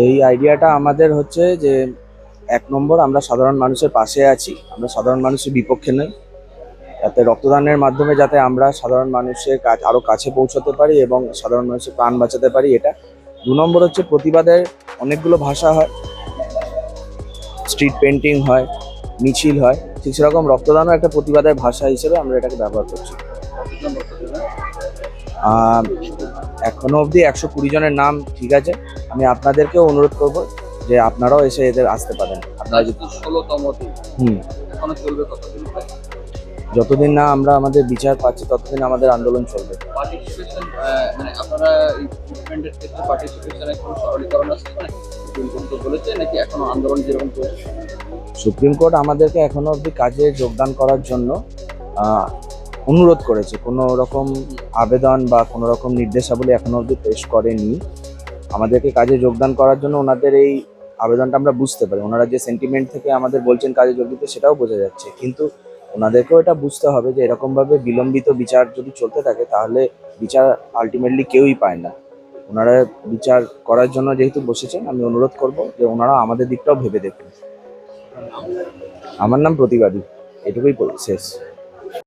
এই আইডিয়াটা আমাদের হচ্ছে যে এক নম্বর আমরা সাধারণ মানুষের পাশে আছি, আমরা সাধারণ মানুষের বিপক্ষে নই। যাতে রক্তদানের মাধ্যমে যাতে আমরা সাধারণ মানুষের কাজ আরও কাছে পৌঁছাতে পারি এবং সাধারণ মানুষের প্রাণ বাঁচাতে পারি, এটা দু নম্বর হচ্ছে প্রতিবাদের অনেকগুলো ভাষা হয়। স্ট্রিট পেন্টিং হয়, মিছিল হয়, ঠিক সেরকম রক্তদানও একটা প্রতিবাদের ভাষা হিসেবে আমরা এটাকে ব্যবহার করছি। আহ, এখনও অবধি একশো কুড়ি জনের নাম ঠিক আছে। আমি আপনাদেরকেও অনুরোধ করব যে আপনারাও এসে এদের আসতে পারেন। আপনারা যদি ষোলোতম হুম। এখনও চলবে কতদিন যতদিন না আমরা আমাদের বিচার পাচ্ছি ততদিন আমাদের আন্দোলন চলবে। সুপ্রিম কোর্ট নাকি এখনও আন্দোলন যেরকম চলছে? সুপ্রিম কোর্ট আমাদেরকে এখনও অবধি কাজে যোগদান করার জন্য অনুরোধ করেছে। কোনো রকম আবেদন বা কোনো রকম নির্দেশাবলী এখনও অবধি পেশ করেনি। আমাদেরকে কাজে যোগদান করার জন্য ওনাদের এই আবেদনটা আমরা বুঝতে পারি। ওনারা যে সেন্টিমেন্ট থেকে আমাদের বলছেন কাজে যোগ দিতে, সেটাও বোঝা যাচ্ছে। কিন্তু ওনাদেরকেও এটা বুঝতে হবে যে এরকমভাবে বিলম্বিত বিচার যদি চলতে থাকে, তাহলে বিচার আলটিমেটলি কেউই পায় না। ওনারা বিচার করার জন্য যেহেতু বসেছেন, আমি অনুরোধ করব যে ওনারা আমাদের দিকটাও ভেবে দেখুন। আমার নাম প্রতিবাদী। এটুকুই শেষ।